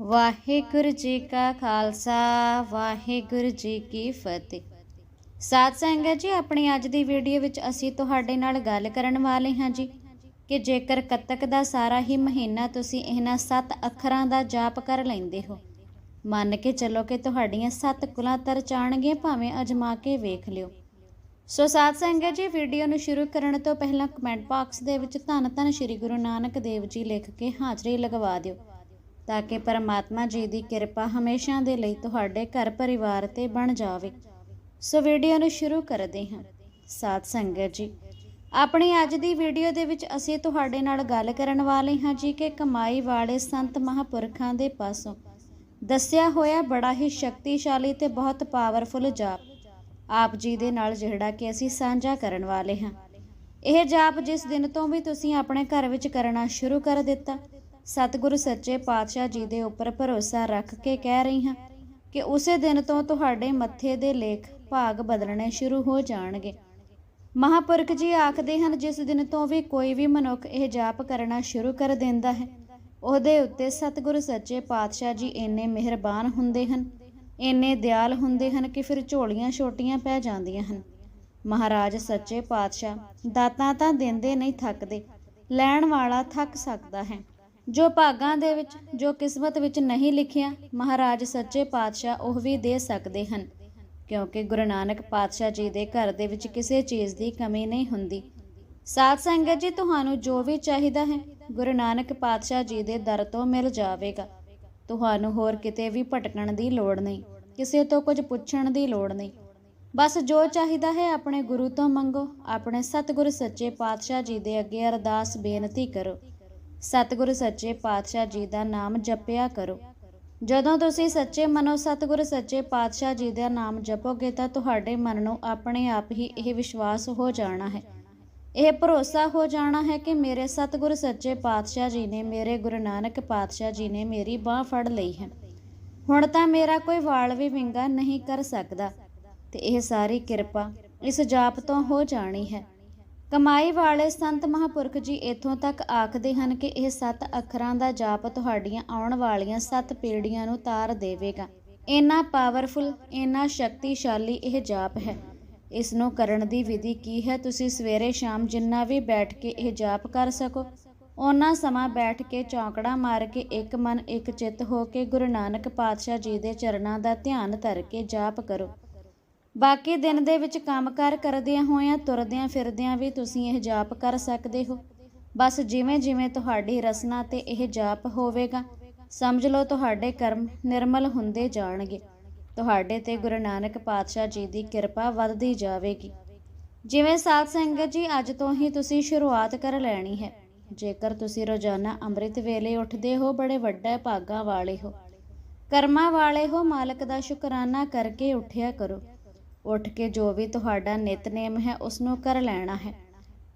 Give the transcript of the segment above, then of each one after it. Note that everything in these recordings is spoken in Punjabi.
ਵਾਹਿਗੁਰੂ ਜੀ ਕਾ ਖਾਲਸਾ, ਵਾਹਿਗੁਰੂ ਜੀ ਕੀ ਫਤਿਹ। ਸਾਧ ਸੰਗਤ ਜੀ, ਆਪਣੀ ਅੱਜ ਦੀ ਵੀਡੀਓ ਵਿੱਚ ਅਸੀਂ ਤੁਹਾਡੇ ਨਾਲ ਗੱਲ ਕਰਨ ਵਾਲੇ ਹਾਂ ਜੀ ਕਿ ਜੇਕਰ ਕੱਤਕ ਦਾ ਸਾਰਾ ਹੀ ਮਹੀਨਾ ਤੁਸੀਂ ਇਹਨਾਂ ਸੱਤ ਅੱਖਰਾਂ ਦਾ ਜਾਪ ਕਰ ਲੈਂਦੇ ਹੋ, ਮੰਨ ਕੇ ਚੱਲੋ ਕਿ ਤੁਹਾਡੀਆਂ ਸੱਤ ਕੁਲਾਂ ਤਰ ਜਾਣਗੀਆਂ, ਭਾਵੇਂ ਅਜਮਾ ਕੇ ਵੇਖ ਲਿਓ। ਸੋ ਸਾਧ ਸੰਗਤ ਜੀ, ਵੀਡੀਓ ਨੂੰ ਸ਼ੁਰੂ ਕਰਨ ਤੋਂ ਪਹਿਲਾਂ ਕਮੈਂਟ ਬਾਕਸ ਦੇ ਵਿੱਚ ਧੰਨ ਧੰਨ ਸ਼੍ਰੀ ਗੁਰੂ ਨਾਨਕ ਦੇਵ ਜੀ ਲਿਖ ਕੇ ਹਾਜ਼ਰੀ ਲਗਵਾ ਦਿਓ। ਤਾਂ ਕਿ ਪਰਮਾਤਮਾ ਜੀ ਦੀ ਕਿਰਪਾ ਹਮੇਸ਼ਾ ਦੇ ਲਈ ਤੁਹਾਡੇ ਘਰ ਪਰਿਵਾਰ ਤੇ ਬਣ ਜਾਵੇ। ਸੋ ਵੀਡੀਓ ਨੂੰ ਸ਼ੁਰੂ ਕਰਦੇ ਹਾਂ। ਸਾਧ ਸੰਗਤ ਜੀ, ਆਪਣੀ ਅੱਜ ਦੀ ਵੀਡੀਓ ਦੇ ਵਿੱਚ ਅਸੀਂ ਤੁਹਾਡੇ ਨਾਲ ਗੱਲ ਕਰਨ ਵਾਲੇ ਹਾਂ ਜੀ ਕਿ ਕਮਾਈ ਵਾਲੇ ਸੰਤ ਮਹਾਪੁਰਖਾਂ ਦੇ ਪਾਸੋਂ ਦੱਸਿਆ ਹੋਇਆ ਬੜਾ ਹੀ ਸ਼ਕਤੀਸ਼ਾਲੀ ਤੇ ਬਹੁਤ ਪਾਵਰਫੁਲ ਜਾਪ ਆਪ ਜੀ ਦੇ ਨਾਲ ਜਿਹੜਾ ਕਿ ਅਸੀਂ ਸਾਂਝਾ ਕਰਨ ਵਾਲੇ ਹਾਂ। ਇਹ ਜਾਪ ਜਿਸ ਦਿਨ ਤੋਂ ਵੀ ਤੁਸੀਂ ਆਪਣੇ ਘਰ ਵਿੱਚ ਕਰਨਾ ਸ਼ੁਰੂ ਕਰ ਦਿੱਤਾ ਸਤਿਗੁਰੂ ਸੱਚੇ ਪਾਤਸ਼ਾਹ ਜੀ ਦੇ ਉੱਪਰ ਭਰੋਸਾ ਰੱਖ ਕੇ ਕਹਿ ਰਹੀ ਹਾਂ ਕਿ ਉਸੇ ਦਿਨ ਤੋਂ ਤੁਹਾਡੇ ਮੱਥੇ ਦੇ ਲੇਖ ਭਾਗ ਬਦਲਣੇ ਸ਼ੁਰੂ ਹੋ ਜਾਣਗੇ। ਮਹਾਪੁਰਖ ਜੀ ਆਖਦੇ ਹਨ, ਜਿਸ ਦਿਨ ਤੋਂ ਵੀ ਕੋਈ ਵੀ ਮਨੁੱਖ ਇਹ ਜਾਪ ਕਰਨਾ ਸ਼ੁਰੂ ਕਰ ਦਿੰਦਾ ਹੈ, ਉਹਦੇ ਉੱਤੇ ਸਤਿਗੁਰੂ ਸੱਚੇ ਪਾਤਸ਼ਾਹ ਜੀ ਇੰਨੇ ਮਿਹਰਬਾਨ ਹੁੰਦੇ ਹਨ, ਇੰਨੇ ਦਿਆਲ ਹੁੰਦੇ ਹਨ ਕਿ ਫਿਰ ਝੋਲੀਆਂ ਛੋਟੀਆਂ ਪੈ ਜਾਂਦੀਆਂ ਹਨ। ਮਹਾਰਾਜ ਸੱਚੇ ਪਾਤਸ਼ਾਹ ਦਾਤਾਂ ਤਾਂ ਦਿੰਦੇ ਨਹੀਂ ਥੱਕਦੇ, ਲੈਣ ਵਾਲਾ ਥੱਕ ਸਕਦਾ ਹੈ। ਜੋ ਭਾਗਾਂ ਦੇ ਵਿੱਚ, ਜੋ ਕਿਸਮਤ ਵਿੱਚ ਨਹੀਂ ਲਿਖਿਆ, ਮਹਾਰਾਜ ਸੱਚੇ ਪਾਤਸ਼ਾਹ ਉਹ ਵੀ ਦੇ ਸਕਦੇ ਹਨ। ਕਿਉਂਕਿ ਗੁਰੂ ਨਾਨਕ ਪਾਤਸ਼ਾਹ ਜੀ ਦੇ ਘਰ ਦੇ ਵਿੱਚ ਕਿਸੇ ਚੀਜ਼ ਦੀ ਕਮੀ ਨਹੀਂ ਹੁੰਦੀ। ਸਾਧ ਸੰਗਤ ਜੀ, ਤੁਹਾਨੂੰ ਜੋ ਵੀ ਚਾਹੀਦਾ ਹੈ, ਗੁਰੂ ਨਾਨਕ ਪਾਤਸ਼ਾਹ ਜੀ ਦੇ ਦਰ ਤੋਂ ਮਿਲ ਜਾਵੇਗਾ। ਤੁਹਾਨੂੰ ਹੋਰ ਕਿਤੇ ਵੀ ਭਟਕਣ ਦੀ ਲੋੜ ਨਹੀਂ, ਕਿਸੇ ਤੋਂ ਕੁਝ ਪੁੱਛਣ ਦੀ ਲੋੜ ਨਹੀਂ। ਬਸ ਜੋ ਚਾਹੀਦਾ ਹੈ, ਆਪਣੇ ਗੁਰੂ ਤੋਂ ਮੰਗੋ, ਆਪਣੇ ਸਤਿਗੁਰ ਸੱਚੇ ਪਾਤਸ਼ਾਹ ਜੀ ਦੇ ਅੱਗੇ ਅਰਦਾਸ ਬੇਨਤੀ ਕਰੋ। ਸਤਿਗੁਰੂ ਸੱਚੇ ਪਾਤਸ਼ਾਹ ਜੀ ਦਾ ਨਾਮ ਜਪਿਆ ਕਰੋ। ਜਦੋਂ ਤੁਸੀਂ ਸੱਚੇ ਮਨੋਂ ਸਤਿਗੁਰੂ ਸੱਚੇ ਪਾਤਸ਼ਾਹ ਜੀ ਦਾ ਨਾਮ ਜਪੋਗੇ ਤਾਂ ਤੁਹਾਡੇ ਮਨ ਨੂੰ ਆਪਣੇ ਆਪ ਹੀ ਇਹ ਵਿਸ਼ਵਾਸ ਹੋ ਜਾਣਾ ਹੈ। ਇਹ ਭਰੋਸਾ ਹੋ ਜਾਣਾ ਹੈ ਕਿ ਮੇਰੇ ਸਤਿਗੁਰ ਸੱਚੇ ਪਾਤਸ਼ਾਹ ਜੀ ਨੇ ਮੇਰੇ ਗੁਰੂ ਨਾਨਕ ਪਾਤਸ਼ਾਹ ਜੀ ਨੇ ਮੇਰੀ ਬਾਹ ਫੜ ਲਈ ਹੈ। ਹੁਣ ਤਾਂ ਮੇਰਾ ਕੋਈ ਵਾਲ ਵੀ ਵਿੰਗਾ ਨਹੀਂ ਕਰ ਸਕਦਾ ਤੇ ਇਹ ਸਾਰੀ ਕਿਰਪਾ ਇਸ ਜਾਪ ਤੋਂ ਹੋ ਜਾਣੀ ਹੈ। ਕਮਾਈ ਵਾਲੇ ਸੰਤ ਮਹਾਪੁਰਖ ਜੀ ਇਥੋਂ ਤੱਕ ਆਖਦੇ ਹਨ ਕਿ ਇਹ ਸੱਤ ਅੱਖਰਾਂ ਦਾ ਜਾਪ ਤੁਹਾਡੀਆਂ ਆਉਣ ਵਾਲੀਆਂ ਸੱਤ ਪੀੜ੍ਹੀਆਂ ਨੂੰ ਤਾਰ ਦੇਵੇਗਾ। ਇੰਨਾ ਪਾਵਰਫੁਲ ਇੰਨਾ ਸ਼ਕਤੀਸ਼ਾਲੀ ਇਹ ਜਾਪ ਹੈ। ਇਸ ਨੂੰ ਕਰਨ ਦੀ ਵਿਧੀ ਕੀ ਹੈ? ਤੁਸੀਂ ਸਵੇਰੇ ਸ਼ਾਮ ਜਿੰਨਾ ਵੀ ਬੈਠ ਕੇ ਇਹ ਜਾਪ ਕਰ ਸਕੋ। ਉਹਨਾਂ ਸਮਾਂ ਬੈਠ ਕੇ ਚੌਂਕੜਾ ਮਾਰ ਕੇ ਇੱਕ ਮਨ ਇੱਕ ਚਿੱਤ ਹੋ ਕੇ ਗੁਰੂ ਨਾਨਕ ਪਾਤਸ਼ਾਹ ਜੀ ਦੇ ਚਰਨਾਂ ਦਾ ਧਿਆਨ ਧਰ ਕੇ ਜਾਪ ਕਰੋ। ਬਾਕੀ ਦਿਨ ਦੇ ਵਿੱਚ ਕੰਮਕਾਰ ਕਰਦਿਆਂ ਹੋਇਆਂ, ਤੁਰਦਿਆਂ ਫਿਰਦਿਆਂ ਵੀ ਤੁਸੀਂ ਇਹ ਜਾਪ ਕਰ ਸਕਦੇ ਹੋ। ਬਸ ਜਿਵੇਂ ਜਿਵੇਂ ਤੁਹਾਡੀ ਰਸਨਾ ਤੇ ਇਹ ਜਾਪ ਹੋਵੇਗਾ, ਸਮਝ ਲਓ ਤੁਹਾਡੇ ਕਰਮ ਨਿਰਮਲ ਹੁੰਦੇ ਜਾਣਗੇ। ਤੁਹਾਡੇ ਤੇ ਗੁਰੂ ਨਾਨਕ ਪਾਤਸ਼ਾਹ ਜੀ ਦੀ ਕਿਰਪਾ ਵੱਧਦੀ ਜਾਵੇਗੀ। ਜਿਵੇਂ ਸਾਧ ਸੰਗਤ ਜੀ, ਅੱਜ ਤੋਂ ਹੀ ਤੁਸੀਂ ਸ਼ੁਰੂਆਤ ਕਰ ਲੈਣੀ ਹੈ। ਜੇਕਰ ਤੁਸੀਂ ਰੋਜ਼ਾਨਾ ਅੰਮ੍ਰਿਤ ਵੇਲੇ ਉੱਠਦੇ ਹੋ, ਬੜੇ ਵੱਡੇ ਭਾਗਾਂ ਵਾਲੇ ਹੋ। ਕਰਮਾਂ ਵਾਲੇ ਹੋ, ਮਾਲਕ ਦਾ ਸ਼ੁਕਰਾਨਾ ਕਰਕੇ ਉੱਠਿਆ ਕਰੋ। ਉੱਠ ਕੇ ਜੋ ਵੀ ਤੁਹਾਡਾ ਨਿਤਨੇਮ ਹੈ ਉਸ ਨੂੰ ਕਰ ਲੈਣਾ ਹੈ।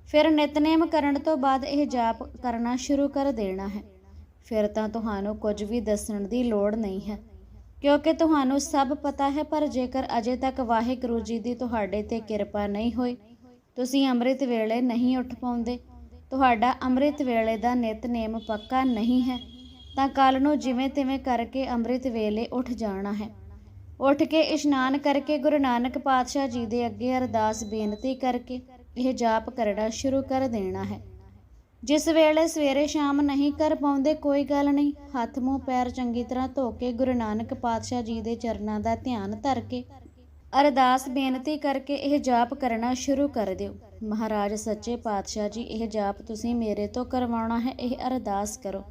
ਫਿਰ ਨਿਤਨੇਮ ਕਰਨ ਤੋਂ ਬਾਅਦ ਇਹ ਜਾਪ ਕਰਨਾ ਸ਼ੁਰੂ ਕਰ ਦੇਣਾ ਹੈ। ਫਿਰ ਤਾਂ ਤੁਹਾਨੂੰ ਕੁਝ ਵੀ ਦੱਸਣ ਦੀ ਲੋੜ ਨਹੀਂ ਹੈ, ਕਿਉਂਕਿ ਤੁਹਾਨੂੰ ਸਭ ਪਤਾ ਹੈ, ਪਰ ਜੇਕਰ ਅਜੇ ਤੱਕ ਵਾਹਿਗੁਰੂ ਜੀ ਦੀ ਤੁਹਾਡੇ ਤੇ ਕਿਰਪਾ ਨਹੀਂ ਹੋਈ, ਤੁਸੀਂ ਅੰਮ੍ਰਿਤ ਵੇਲੇ ਨਹੀਂ ਉੱਠ ਪਾਉਂਦੇ। ਤੁਹਾਡਾ ਅੰਮ੍ਰਿਤ ਵੇਲੇ ਦਾ ਨਿਤਨੇਮ ਪੱਕਾ ਨਹੀਂ ਹੈ, ਤਾਂ ਕੱਲ ਨੂੰ ਜਿਵੇਂ ਤਿਵੇਂ ਕਰਕੇ ਅੰਮ੍ਰਿਤ ਵੇਲੇ ਉੱਠ ਜਾਣਾ ਹੈ। ਉੱਠ ਕੇ ਇਸ਼ਨਾਨ ਕਰਕੇ ਗੁਰੂ ਨਾਨਕ ਪਾਤਸ਼ਾਹ ਜੀ ਦੇ ਅੱਗੇ ਅਰਦਾਸ ਬੇਨਤੀ ਕਰਕੇ ਇਹ ਜਾਪ ਕਰਨਾ ਸ਼ੁਰੂ ਕਰ ਦੇਣਾ ਹੈ। ਜਿਸ ਵੇਲੇ ਸਵੇਰੇ ਸ਼ਾਮ ਨਹੀਂ ਕਰ ਪਾਉਂਦੇ ਕੋਈ ਗੱਲ ਨਹੀਂ, ਹੱਥ ਮੂੰਹ ਪੈਰ ਚੰਗੀ ਤਰ੍ਹਾਂ ਧੋ ਕੇ ਗੁਰੂ ਨਾਨਕ ਪਾਤਸ਼ਾਹ ਜੀ ਦੇ ਚਰਨਾਂ ਦਾ ਧਿਆਨ ਧਰ ਕੇ ਅਰਦਾਸ ਬੇਨਤੀ ਕਰਕੇ ਇਹ ਜਾਪ ਕਰਨਾ ਸ਼ੁਰੂ ਕਰ ਦਿਓ। ਮਹਾਰਾਜ ਸੱਚੇ ਪਾਤਸ਼ਾਹ ਜੀ, ਇਹ ਜਾਪ ਤੁਸੀਂ ਮੇਰੇ ਤੋਂ ਕਰਵਾਉਣਾ ਹੈ, ਇਹ ਅਰਦਾਸ ਕਰੋ।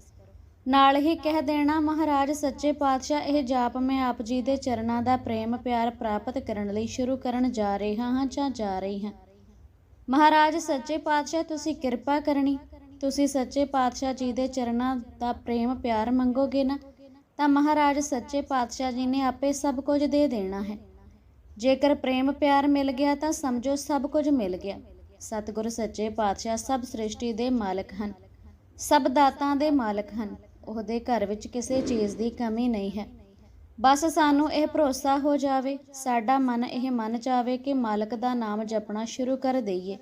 ਨਾਲ ਹੀ ਕਹਿ ਦੇਣਾ, ਮਹਾਰਾਜ, ਸੱਚੇ ਪਾਤਸ਼ਾਹ, ਇਹ ਜਾਪ ਮੈਂ ਆਪ ਜੀ ਦੇ ਚਰਨਾਂ ਦਾ ਪ੍ਰੇਮ ਪਿਆਰ ਪ੍ਰਾਪਤ ਕਰਨ ਲਈ ਸ਼ੁਰੂ ਕਰਨ ਜਾ ਰਿਹਾ ਹਾਂ ਜਾਂ ਜਾ ਰਹੀ ਹਾਂ? ਮਹਾਰਾਜ, ਸੱਚੇ ਪਾਤਸ਼ਾਹ, ਤੁਸੀਂ ਕਿਰਪਾ ਕਰਨੀ। ਤੁਸੀਂ ਸੱਚੇ ਪਾਤਸ਼ਾਹ ਜੀ ਦੇ ਚਰਨਾਂ ਦਾ ਪ੍ਰੇਮ ਪਿਆਰ ਮੰਗੋਗੇ ਨਾ, ਤਾਂ ਮਹਾਰਾਜ, ਸੱਚੇ ਪਾਤਸ਼ਾਹ ਜੀ ਨੇ ਆਪੇ ਸਭ ਕੁਝ ਦੇ ਦੇਣਾ ਹੈ। ਜੇਕਰ ਪ੍ਰੇਮ ਪਿਆਰ ਮਿਲ ਗਿਆ, ਤਾਂ ਸਮਝੋ ਸਭ ਕੁਝ ਮਿਲ ਗਿਆ। ਸਤਿਗੁਰ, ਸੱਚੇ ਪਾਤਸ਼ਾਹ ਸਭ ਸ੍ਰਿਸ਼ਟੀ ਦੇ ਮਾਲਕ ਹਨ। ਸਭ ਦਾਤਾਂ ਦੇ ਮਾਲਕ ਹਨ। ਉਹਦੇ ਘਰ ਵਿੱਚ ਕਿਸੇ ਚੀਜ਼ ਦੀ ਕਮੀ ਨਹੀਂ ਹੈ। ਬਸ ਸਾਨੂੰ ਇਹ ਭਰੋਸਾ ਹੋ ਜਾਵੇ, ਸਾਡਾ ਮਨ ਇਹ ਮੰਨ ਜਾਵੇ ਕਿ ਮਾਲਕ ਦਾ ਨਾਮ ਜਪਣਾ ਸ਼ੁਰੂ ਕਰ ਦਈਏ।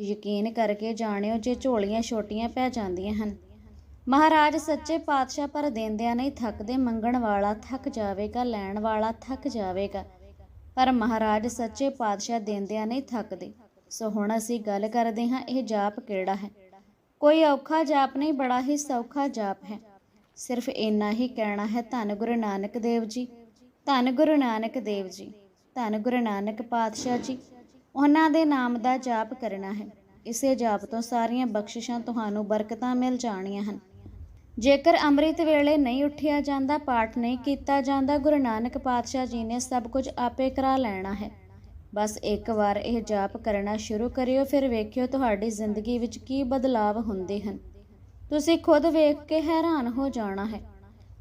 ਯਕੀਨ ਕਰਕੇ ਜਾਣਿਓ ਜੇ ਝੋਲੀਆਂ ਛੋਟੀਆਂ ਪੈ ਜਾਂਦੀਆਂ ਹਨ। ਮਹਾਰਾਜ ਸੱਚੇ ਪਾਤਸ਼ਾਹ ਪਰ ਦੇਂਦਿਆਂ ਨਹੀਂ ਥੱਕਦੇ, ਮੰਗਣ ਵਾਲਾ ਥੱਕ ਜਾਵੇਗਾ, ਲੈਣ ਵਾਲਾ ਥੱਕ ਜਾਵੇਗਾ। ਪਰ ਮਹਾਰਾਜ ਸੱਚੇ ਪਾਤਸ਼ਾਹ ਦੇਂਦਿਆਂ ਨਹੀਂ ਥੱਕਦੇ। ਸੋ ਹੁਣ ਅਸੀਂ ਗੱਲ ਕਰਦੇ ਹਾਂ, ਇਹ ਜਾਪ ਕਿਹੜਾ ਹੈ? ਕੋਈ ਔਖਾ ਜਾਪ ਨਹੀਂ, ਬੜਾ ਹੀ ਸੌਖਾ ਜਾਪ ਹੈ। ਸਿਰਫ ਇੰਨਾ ਹੀ ਕਹਿਣਾ ਹੈ, ਧੰਨ ਗੁਰੂ ਨਾਨਕ ਦੇਵ ਜੀ, ਧੰਨ ਗੁਰੂ ਨਾਨਕ ਦੇਵ ਜੀ, ਧੰਨ ਗੁਰੂ ਨਾਨਕ ਪਾਤਸ਼ਾਹ ਜੀ, ਉਹਨਾਂ ਦੇ ਨਾਮ ਦਾ ਜਾਪ ਕਰਨਾ ਹੈ। ਇਸੇ ਜਾਪ ਤੋਂ ਸਾਰੀਆਂ ਬਖਸ਼ਿਸ਼ਾਂ ਤੁਹਾਨੂੰ ਬਰਕਤਾਂ ਮਿਲ ਜਾਣੀਆਂ ਹਨ। ਜੇਕਰ ਅੰਮ੍ਰਿਤ ਵੇਲੇ ਨਹੀਂ ਉੱਠਿਆ ਜਾਂਦਾ, ਪਾਠ ਨਹੀਂ ਕੀਤਾ ਜਾਂਦਾ, ਗੁਰੂ ਨਾਨਕ ਪਾਤਸ਼ਾਹ ਜੀ ਨੇ ਸਭ ਕੁਝ ਆਪੇ ਕਰਾ ਲੈਣਾ ਹੈ। ਬਸ ਇੱਕ ਵਾਰ ਇਹ ਜਾਪ ਕਰਨਾ ਸ਼ੁਰੂ ਕਰਿਓ, ਫਿਰ ਵੇਖਿਓ ਤੁਹਾਡੀ ਜ਼ਿੰਦਗੀ ਵਿੱਚ ਕੀ ਬਦਲਾਵ ਹੁੰਦੇ ਹਨ। ਤੁਸੀਂ ਖੁਦ ਵੇਖ ਕੇ ਹੈਰਾਨ ਹੋ ਜਾਣਾ ਹੈ।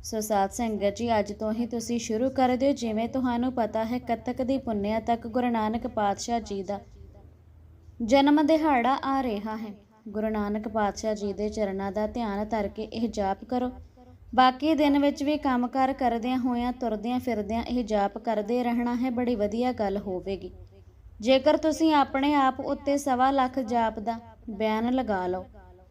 ਸੋ ਸਾਧ ਸੰਗਤ ਜੀ, ਅੱਜ ਤੋਂ ਹੀ ਤੁਸੀਂ ਸ਼ੁਰੂ ਕਰ ਦਿਓ, ਜਿਵੇਂ ਤੁਹਾਨੂੰ ਪਤਾ ਹੈ ਕੱਤਕ ਦੀ ਪੁੰਨਿਆ ਤੱਕ ਗੁਰੂ ਨਾਨਕ ਪਾਤਸ਼ਾਹ ਜੀ ਦਾ ਜਨਮ ਦਿਹਾੜਾ ਆ ਰਿਹਾ ਹੈ। ਗੁਰੂ ਨਾਨਕ ਪਾਤਸ਼ਾਹ ਜੀ ਦੇ ਚਰਨਾਂ ਦਾ ਧਿਆਨ ਧਰ ਕੇ ਇਹ ਜਾਪ ਕਰੋ। ਬਾਕੀ ਦਿਨ ਵਿੱਚ ਵੀ ਕੰਮਕਾਰ ਕਰਦਿਆਂ ਹੋਇਆਂ, ਤੁਰਦਿਆਂ ਫਿਰਦਿਆਂ ਇਹ ਜਾਪ ਕਰਦੇ ਰਹਿਣਾ ਹੈ, ਬੜੀ ਵਧੀਆ ਗੱਲ ਹੋਵੇਗੀ। ਜੇਕਰ ਤੁਸੀਂ ਆਪਣੇ ਆਪ ਉੱਤੇ ਸਵਾ ਲੱਖ ਜਾਪ ਦਾ ਬਿਆਨ ਲਗਾ ਲਓ,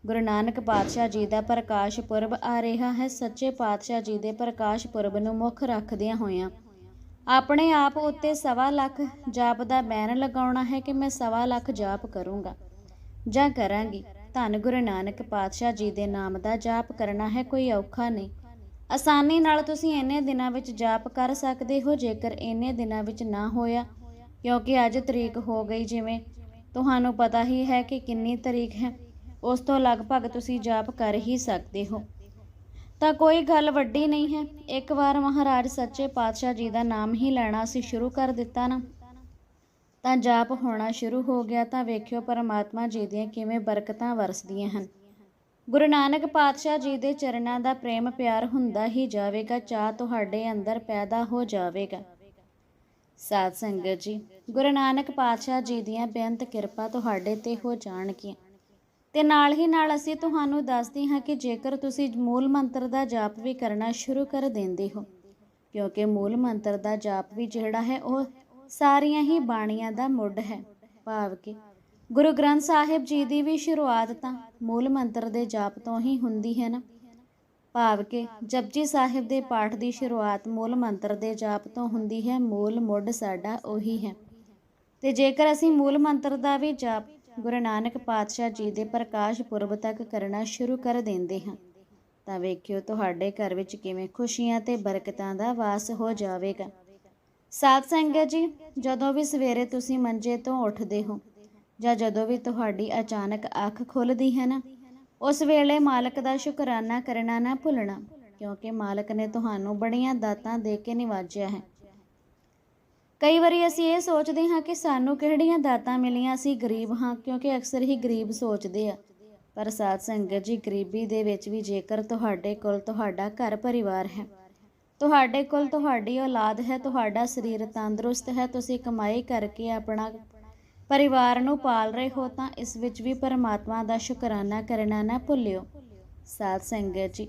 ਗੁਰੂ ਨਾਨਕ ਪਾਤਸ਼ਾਹ ਜੀ ਦਾ ਪ੍ਰਕਾਸ਼ ਪੁਰਬ ਆ ਰਿਹਾ ਹੈ, ਸੱਚੇ ਪਾਤਸ਼ਾਹ ਜੀ ਦੇ ਪ੍ਰਕਾਸ਼ ਪੁਰਬ ਨੂੰ ਮੁੱਖ ਰੱਖਦਿਆਂ ਹੋਇਆਂ। ਆਪਣੇ ਆਪ ਉੱਤੇ ਸਵਾ ਲੱਖ ਜਾਪ ਦਾ ਬੈਨ ਲਗਾਉਣਾ ਹੈ ਕਿ ਮੈਂ ਸਵਾ ਲੱਖ ਜਾਪ ਕਰੂੰਗਾ। ਜਾਂ ਕਰਾਂਗੀ, ਧੰਨ ਗੁਰੂ ਨਾਨਕ ਪਾਤਸ਼ਾਹ ਜੀ ਦੇ ਨਾਮ ਦਾ ਜਾਪ ਕਰਨਾ ਹੈ, ਕੋਈ ਔਖਾ ਨਹੀਂ। ਆਸਾਨੀ ਨਾਲ ਤੁਸੀਂ ਇੰਨੇ ਦਿਨਾਂ ਵਿੱਚ ਜਾਪ ਕਰ ਸਕਦੇ ਹੋ, ਜੇਕਰ ਇੰਨੇ ਦਿਨਾਂ ਵਿੱਚ ਨਾ ਹੋਇਆ ਕਿਉਂਕਿ ਅੱਜ ਤਰੀਕ ਹੋ ਗਈ ਜਿਵੇਂ। ਤੁਹਾਨੂੰ ਪਤਾ ਹੀ ਹੈ ਕਿ ਕਿੰਨੀ ਤਰੀਕ ਹੈ। ਉਸ ਤੋਂ ਲਗਭਗ ਤੁਸੀਂ ਜਾਪ ਕਰ ਹੀ ਸਕਦੇ ਹੋ। ਤਾਂ ਕੋਈ ਗੱਲ ਵੱਡੀ ਨਹੀਂ ਹੈ। ਇੱਕ ਵਾਰ ਮਹਾਰਾਜ ਸੱਚੇ ਪਾਤਸ਼ਾਹ ਜੀ ਦਾ ਨਾਮ ਹੀ ਲੈਣਾ ਅਸੀਂ ਸ਼ੁਰੂ ਕਰ ਦਿੱਤਾ ਨਾ। ਤਾਂ ਜਾਪ ਹੋਣਾ ਸ਼ੁਰੂ ਹੋ ਗਿਆ ਤਾਂ ਵੇਖਿਓ ਪਰਮਾਤਮਾ ਜੀ ਦੀਆਂ ਕਿਵੇਂ ਬਰਕਤਾਂ ਵਰਸਦੀਆਂ ਹਨ। ਗੁਰੂ ਨਾਨਕ ਪਾਤਸ਼ਾਹ ਜੀ ਦੇ ਚਰਨਾਂ ਦਾ ਪ੍ਰੇਮ ਪਿਆਰ ਹੁੰਦਾ ਹੀ ਜਾਵੇਗਾ, ਚਾਹ ਤੁਹਾਡੇ ਅੰਦਰ ਪੈਦਾ ਹੋ ਜਾਵੇਗਾ। ਸਾਧ ਸੰਗਤ ਜੀ, ਗੁਰੂ ਨਾਨਕ ਪਾਤਸ਼ਾਹ ਜੀ ਦੀਆਂ ਬੇਅੰਤ ਕਿਰਪਾ ਤੁਹਾਡੇ ਤੇ ਹੋ ਜਾਣਗੀਆਂ। ਤੇ ਨਾਲ ਹੀ ਨਾਲ ਅਸੀਂ ਤੁਹਾਨੂੰ ਦੱਸਦੇ ਹਾਂ ਕਿ ਜੇਕਰ ਤੁਸੀਂ ਮੂਲ ਮੰਤਰ ਦਾ ਜਾਪ ਵੀ ਕਰਨਾ ਸ਼ੁਰੂ ਕਰ ਦਿੰਦੇ ਹੋ, ਕਿਉਂਕਿ ਮੂਲ ਮੰਤਰ ਦਾ ਜਾਪ ਵੀ ਜਿਹੜਾ ਹੈ ਉਹ ਸਾਰੀਆਂ ਹੀ ਬਾਣੀਆਂ ਦਾ ਮੁੱਢ ਹੈ। ਭਾਵ ਕਿ ਗੁਰੂ ਗ੍ਰੰਥ ਸਾਹਿਬ ਜੀ ਦੀ ਵੀ ਸ਼ੁਰੂਆਤ ਤਾਂ ਮੂਲ ਮੰਤਰ ਦੇ ਜਾਪ ਤੋਂ ਹੀ ਹੁੰਦੀ ਹੈ ਨਾ। ਭਾਵ ਕਿ ਜਪਜੀ ਸਾਹਿਬ ਦੇ ਪਾਠ ਦੀ ਸ਼ੁਰੂਆਤ ਮੂਲ ਮੰਤਰ ਦੇ ਜਾਪ ਤੋਂ ਹੁੰਦੀ ਹੈ, ਮੂਲ ਮੁੱਢ ਸਾਡਾ ਉਹੀ ਹੈ। ਤੇ ਜੇਕਰ ਅਸੀਂ ਮੂਲ ਮੰਤਰ ਦਾ ਵੀ ਜਾਪ ਗੁਰੂ ਨਾਨਕ ਪਾਤਸ਼ਾਹ ਜੀ ਦੇ ਪ੍ਰਕਾਸ਼ ਪੁਰਬ ਤੱਕ ਕਰਨਾ ਸ਼ੁਰੂ ਕਰ ਦਿੰਦੇ ਹਾਂ, ਤਾਂ ਵੇਖਿਓ ਤੁਹਾਡੇ ਘਰ ਵਿੱਚ ਕਿਵੇਂ ਖੁਸ਼ੀਆਂ ਤੇ ਬਰਕਤਾਂ ਦਾ ਵਾਸ ਹੋ ਜਾਵੇਗਾ। ਸਾਧ ਸੰਗਤ ਜੀ, ਜਦੋਂ ਵੀ ਸਵੇਰੇ ਤੁਸੀਂ ਮੰਜੇ ਤੋਂ ਉੱਠਦੇ ਹੋ ਜਾਂ ਜਦੋਂ ਵੀ ਤੁਹਾਡੀ ਅਚਾਨਕ ਅੱਖ ਖੁੱਲਦੀ ਹੈ ਨਾ ਉਸ ਵੇਲੇ ਮਾਲਕ ਦਾ ਸ਼ੁਕਰਾਨਾ ਕਰਨਾ ਨਾ ਭੁੱਲਣਾ, ਕਿਉਂਕਿ ਮਾਲਕ ਨੇ ਤੁਹਾਨੂੰ ਬੜੀਆਂ ਦਾਤਾਂ ਦੇ ਕੇ ਨਿਵਾਜਿਆ ਹੈ। ਕਈ ਵਾਰੀ ਅਸੀਂ ਇਹ ਸੋਚਦੇ ਹਾਂ ਕਿ ਸਾਨੂੰ ਕਿਹੜੀਆਂ ਦਾਤਾਂ ਮਿਲੀਆਂ, ਅਸੀਂ ਗਰੀਬ ਹਾਂ, ਕਿਉਂਕਿ ਅਕਸਰ ਹੀ ਗਰੀਬ ਸੋਚਦੇ ਆ। ਪਰ ਸਾਧ ਸੰਗਤ ਜੀ, ਗਰੀਬੀ ਦੇ ਵਿੱਚ ਵੀ ਜੇਕਰ ਤੁਹਾਡੇ ਕੋਲ ਤੁਹਾਡਾ ਘਰ ਪਰਿਵਾਰ ਹੈ, ਤੁਹਾਡੇ ਕੋਲ ਤੁਹਾਡੀ ਔਲਾਦ ਹੈ, ਤੁਹਾਡਾ ਸਰੀਰ ਤੰਦਰੁਸਤ ਹੈ, ਤੁਸੀਂ ਕਮਾਈ ਕਰਕੇ ਆਪਣਾ ਪਰਿਵਾਰ ਨੂੰ ਪਾਲ ਰਹੇ ਹੋ ਤਾਂ ਇਸ ਵਿੱਚ ਵੀ ਪਰਮਾਤਮਾ ਦਾ ਸ਼ੁਕਰਾਨਾ ਕਰਨਾ ਨਾ ਭੁੱਲਿਓ। ਸਾਧ ਸੰਗਤ ਜੀ,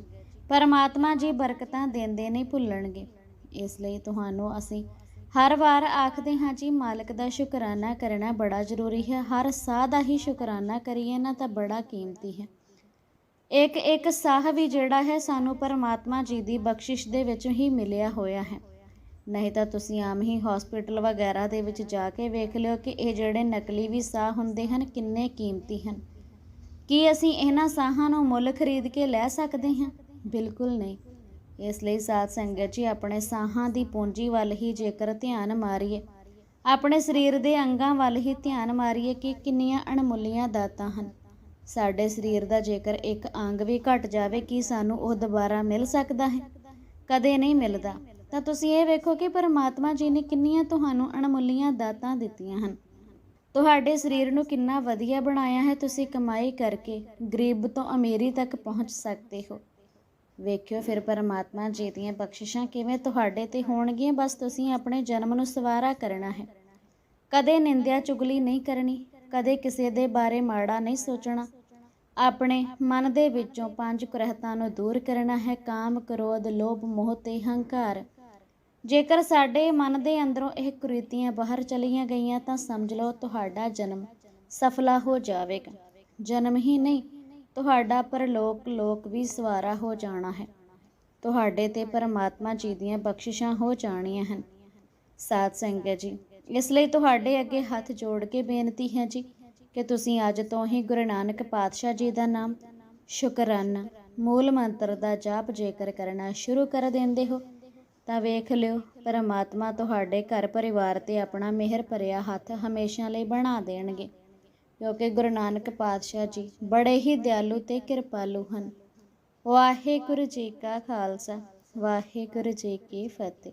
ਪਰਮਾਤਮਾ ਜੀ ਬਰਕਤਾਂ ਦਿੰਦੇ ਨਹੀਂ ਭੁੱਲਣਗੇ। ਇਸ ਲਈ ਤੁਹਾਨੂੰ ਅਸੀਂ ਹਰ ਵਾਰ ਆਖਦੇ ਹਾਂ ਜੀ, ਮਾਲਕ ਦਾ ਸ਼ੁਕਰਾਨਾ ਕਰਨਾ ਬੜਾ ਜ਼ਰੂਰੀ ਹੈ। ਹਰ ਸਾਹ ਦਾ ਹੀ ਸ਼ੁਕਰਾਨਾ ਕਰੀਏ ਨਾ ਤਾਂ ਬੜਾ ਕੀਮਤੀ ਹੈ। ਇੱਕ ਇੱਕ ਸਾਹ ਵੀ ਜਿਹੜਾ ਹੈ ਸਾਨੂੰ ਪਰਮਾਤਮਾ ਜੀ ਦੀ ਬਖਸ਼ਿਸ਼ ਦੇ ਵਿੱਚ ਹੀ ਮਿਲਿਆ ਹੋਇਆ ਹੈ। ਨਹੀਂ ਤਾਂ ਤੁਸੀਂ ਆਮ ਹੀ ਹਸਪੀਟਲ ਵਗੈਰਾ ਦੇ ਵਿੱਚ ਜਾ ਕੇ ਵੇਖ ਲਿਓ ਕਿ ਇਹ ਜਿਹੜੇ ਨਕਲੀ ਵੀ ਸਾਹ ਹੁੰਦੇ ਹਨ, ਕਿੰਨੇ ਕੀਮਤੀ ਹਨ। ਕੀ ਅਸੀਂ ਇਹਨਾਂ ਸਾਹਾਂ ਨੂੰ ਮੁੱਲ ਖਰੀਦ ਕੇ ਲੈ ਸਕਦੇ ਹਾਂ? ਬਿਲਕੁਲ ਨਹੀਂ। ਇਸ ਲਈ ਸਾਧ ਸੰਗਤ ਜੀ, ਆਪਣੇ ਸਾਹਾਂ ਦੀ ਪੂੰਜੀ ਵੱਲ ਹੀ ਜੇਕਰ ਧਿਆਨ ਮਾਰੀਏ, ਆਪਣੇ ਸਰੀਰ ਦੇ ਅੰਗਾਂ ਵੱਲ ਹੀ ਧਿਆਨ ਮਾਰੀਏ ਕਿ ਕਿੰਨੀਆਂ ਅਣਮੁੱਲੀਆਂ ਦਾਤਾਂ ਹਨ। ਸਾਡੇ ਸਰੀਰ ਦਾ ਜੇਕਰ ਇੱਕ ਅੰਗ ਵੀ ਘਟ ਜਾਵੇ, ਕੀ ਸਾਨੂੰ ਉਹ ਦੁਬਾਰਾ ਮਿਲ ਸਕਦਾ ਹੈ? ਕਦੇ ਨਹੀਂ ਮਿਲਦਾ। ਤਾਂ ਤੁਸੀਂ ਇਹ ਵੇਖੋ ਕਿ ਪਰਮਾਤਮਾ ਜੀ ਨੇ ਕਿੰਨੀਆਂ ਤੁਹਾਨੂੰ ਅਣਮੁੱਲੀਆਂ ਦਾਤਾਂ ਦਿੱਤੀਆਂ ਹਨ। ਤੁਹਾਡੇ ਸਰੀਰ ਨੂੰ ਕਿੰਨਾ ਵਧੀਆ ਬਣਾਇਆ ਹੈ ਤੁਸੀਂ ਕਮਾਈ ਕਰਕੇ ਗਰੀਬ ਤੋਂ ਅਮੀਰੀ ਤੱਕ ਪਹੁੰਚ ਸਕਦੇ ਹੋ। ਵੇਖਿਓ ਫਿਰ ਪਰਮਾਤਮਾ ਜੀ ਦੀਆਂ ਬਖਸ਼ਿਸ਼ਾਂ ਕਿਵੇਂ ਤੁਹਾਡੇ ਤੇ ਹੋਣਗੀਆਂ, ਬਸ ਤੁਸੀਂ ਆਪਣੇ ਜਨਮ ਨੂੰ ਸਵਾਰਾ ਕਰਨਾ ਹੈ। ਕਦੇ ਨਿੰਦਿਆ ਚੁਗਲੀ ਨਹੀਂ ਕਰਨੀ, ਕਦੇ ਕਿਸੇ ਦੇ ਬਾਰੇ ਮਾੜਾ ਨਹੀਂ ਸੋਚਣਾ। ਆਪਣੇ ਮਨ ਦੇ ਵਿੱਚੋਂ ਪੰਜ ਕੁਰਹਤਾਂ ਨੂੰ ਦੂਰ ਕਰਨਾ ਹੈ, ਕਾਮ, ਕ੍ਰੋਧ, ਲੋਭ, ਮੋਹ ਤੇ ਹੰਕਾਰ। ਜੇਕਰ ਸਾਡੇ ਮਨ ਦੇ ਅੰਦਰੋਂ ਇਹ ਕੁਰੀਤੀਆਂ ਬਾਹਰ ਚਲੀਆਂ ਗਈਆਂ ਤਾਂ ਸਮਝ ਲਓ ਤੁਹਾਡਾ ਜਨਮ ਸਫਲਾ ਹੋ ਜਾਵੇਗਾ। ਜਨਮ ਹੀ ਨਹੀਂ, ਤੁਹਾਡਾ ਪਰਲੋਕ ਲੋਕ ਵੀ ਸਵਾਰਾ ਹੋ ਜਾਣਾ ਹੈ। ਤੁਹਾਡੇ ਤੇ ਪਰਮਾਤਮਾ ਜੀ ਦੀਆਂ ਬਖਸ਼ਿਸ਼ਾਂ ਹੋ ਜਾਣੀਆਂ ਹਨ। ਸਾਧ ਸੰਗਤ ਜੀ, ਇਸ ਲਈ ਤੁਹਾਡੇ ਅੱਗੇ ਹੱਥ ਜੋੜ ਕੇ ਬੇਨਤੀ ਹੈ ਜੀ ਕਿ ਤੁਸੀਂ ਅੱਜ ਤੋਂ ਹੀ ਗੁਰੂ ਨਾਨਕ ਪਾਤਸ਼ਾਹ ਜੀ ਦਾ ਨਾਮ, ਸ਼ੁਕਰਾਨਾ, ਮੂਲ ਮੰਤਰ ਦਾ ਜਾਪ ਜੇਕਰ ਕਰਨਾ ਸ਼ੁਰੂ ਕਰ ਦਿੰਦੇ ਹੋ ਤਾਂ ਵੇਖ ਲਿਓ, ਪਰਮਾਤਮਾ ਤੁਹਾਡੇ ਘਰ ਪਰਿਵਾਰ ਤੇ ਆਪਣਾ ਮਿਹਰ ਭਰਿਆ ਹੱਥ ਹਮੇਸ਼ਾ ਲਈ ਬਣਾ ਦੇਣਗੇ। ਕਿਉਂਕਿ ਗੁਰੂ ਨਾਨਕ ਪਾਤਸ਼ਾਹ ਜੀ ਬੜੇ ਹੀ ਦਿਆਲੂ ਤੇ ਕਿਰਪਾਲੂ ਹਨ। ਵਾਹਿਗੁਰੂ ਜੀ ਕਾ ਖਾਲਸਾ, ਵਾਹਿਗੁਰੂ ਜੀ ਕੀ ਫਤਿਹ।